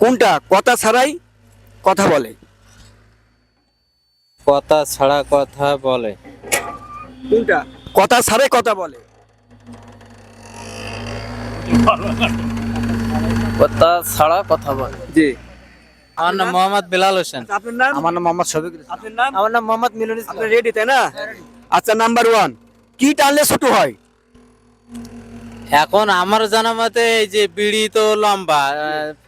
কোনটা? কথা ছাড়াই কথা বলে। কথা ছাড়া কথা বলে। কোনটা? কথা ছাড়াই কথা বলে। কথা ছাড়া কথা বলে। জি। আমার নাম মোহাম্মদ বিলাল হোসেন। আপনার নাম? আমার নাম মোহাম্মদ শফিক আপনার নাম? আমার নাম মোহাম্মদ মিলন আপনি রেডি তাই না? আচ্ছা নাম্বার ওয়ান কি টানলে ছোট হয়? এখন আমার জানা মতে এই যে বিড়ি তো লম্বা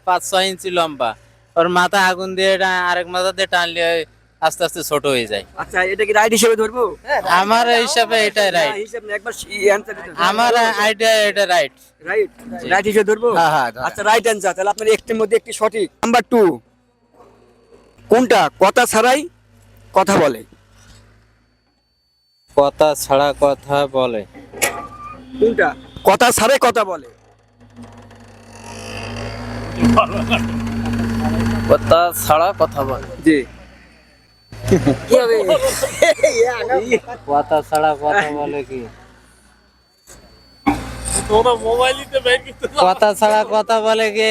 পাঁচ ছয় ইঞ্চি লম্বা। ওর মাথা আগুন দিয়ে এটা- আরেক মাথা দিয়ে টানলে আস্তে আস্তে ছোট হয়ে যায়। আচ্ছা এটা কি রাইট হিসেবে ধরবো? আমার হিসাবে এটাই রাইট না, হিসাব না, একবার অ্যান্সার দিতে আমার আইডিয়া এটা রাইট রাইট রাইট হিসেবে ধরবো? হ্যাঁ, হ্যাঁ, আচ্ছা রাইট অ্যান্সার তাহলে আপনার একটির মধ্যে একটি সঠিক। নাম্বার টু কোনটা কথা ছাড়াই কথা বলে? কথা ছাড়া কথা বলে। কোনটা? কথা ছাড়াই কথা বলে। কথা ছাড়া কথা বলে। জি। কথা ছাড়া কথা বলে কি? কথা ছাড়া কথা বলে কি?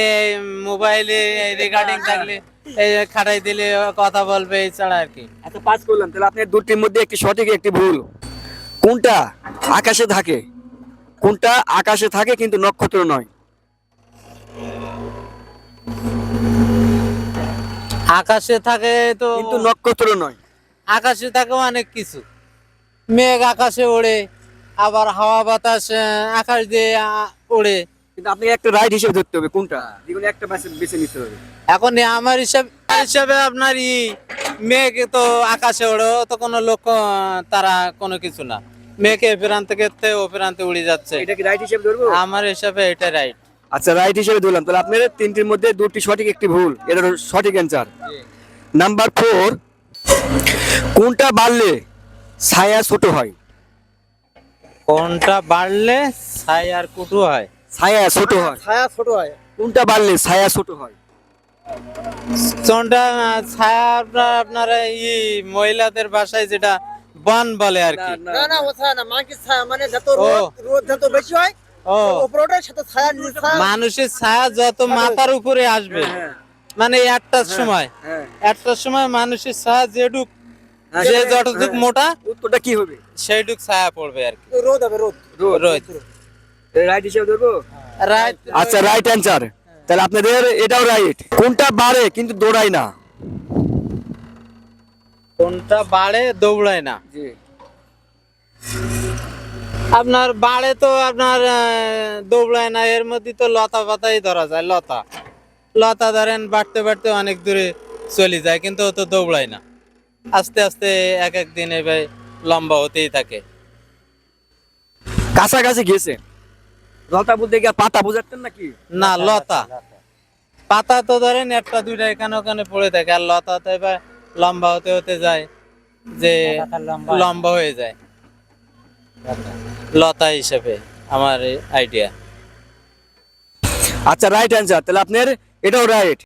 মোবাইলে রেকর্ডিং থাকলে এই খাটাই দিলে কথা বলবে এই ছাড়া আর কি। আচ্ছা পাস করলাম। তাহলে আপনার দুটির মধ্যে একটি সঠিক একটি ভুল। কোনটা? আকাশে থাকে। কোনটা আকাশে থাকে কিন্তু নক্ষত্র নয়। আকাশে থাকে তো কিন্তু নক্ষত্র নয়। আকাশে থাকে অনেক কিছু। মেঘ আকাশে ওড়ে আবার হাওয়া বাতাস আকাশ দিয়ে ওড়ে। কিন্তু আপনাকে একটা রাইট হিসেবে ধরতে হবে কোনটা? যেগুলো একটা বেছে বেছে নিতে হবে। এখন আমার হিসাব হিসাবে আপনার ই মেঘ তো আকাশে ওড়ে তো কোনো লক্ষ্য তারা কোনো কিছু না। মেঘ এ প্রান্ত থেকে ও প্রান্তে উড়ে যাচ্ছে। এটা কি রাইট হিসেবে ধরবো? আমার হিসাবে এটা রাইট আচ্ছা রাইট হিসেবে ধরলাম। তাহলে আপনার তিনটির মধ্যে দুটি সঠিক একটি ভুল। এটা সঠিক অ্যান্সার নাম্বার ফোর কোনটা বাড়লে ছায়া ছোট হয়? কোনটা বাড়লে ছাই আর কুটু হয়? ছায়া ছোট হয়। ছায়া ছোট হয়। কোনটা বাড়লে ছায়া ছোট হয়? কোনটা ছায়া আপনার আপনার ই মহিলাদের বাসায় যেটা বন বলে আর কি। না। না না মাকে ছায়া মানে যত রোদ রোদ যত বেশি হয় ও। উপরটার সাথে ছায়া নিচে ছায়া মানুষের ছায়া যত মাথার উপরে আসবে মানে একটার সময়। হ্যাঁ। একটার সময় মানুষের ছায়া যেটুক হ্যাঁ, যে হ্যাঁ, যতটুক হ্যাঁ। মোটা উত্তরটা কি হবে? সেইটুক ছায়া পড়বে আর কি। রোদ হবে রোদ। রোদ। রাইট হিসেবে ধরবো? রাইট আচ্ছা রাইট অ্যান্সার তাহলে আপনাদের এটাও রাইট কোনটা বাড়ে কিন্তু দৌড়ায় না? কোনটা বাড়ে দৌড়ায় না। জি। আপনার বাড়ে তো আপনার দৌড়ায় না এর মধ্যে তো লতা পাতাই ধরা যায় লতা। লতা ধরেন বাড়তে বাড়তে অনেক দূরে চলে যায় কিন্তু ও তো দৌড়ায় না। আস্তে আস্তে এক এক দিন এবার লম্বা হতেই থাকে। কাছাকাছি গেছে। লতা বলতে গিয়ে পাতা বোঝাতেন নাকি? না লতা। পাতা তো ধরেন একটা দুইটা এখানে ওখানে পড়ে থাকে আর লতা তো এবার লম্বা হতে হতে যায় যে লম্বা। হয়ে যায়। লতা হিসেবে আমার আইডিয়া আচ্ছা রাইট অ্যান্সার তাহলে আপনার এটাও রাইট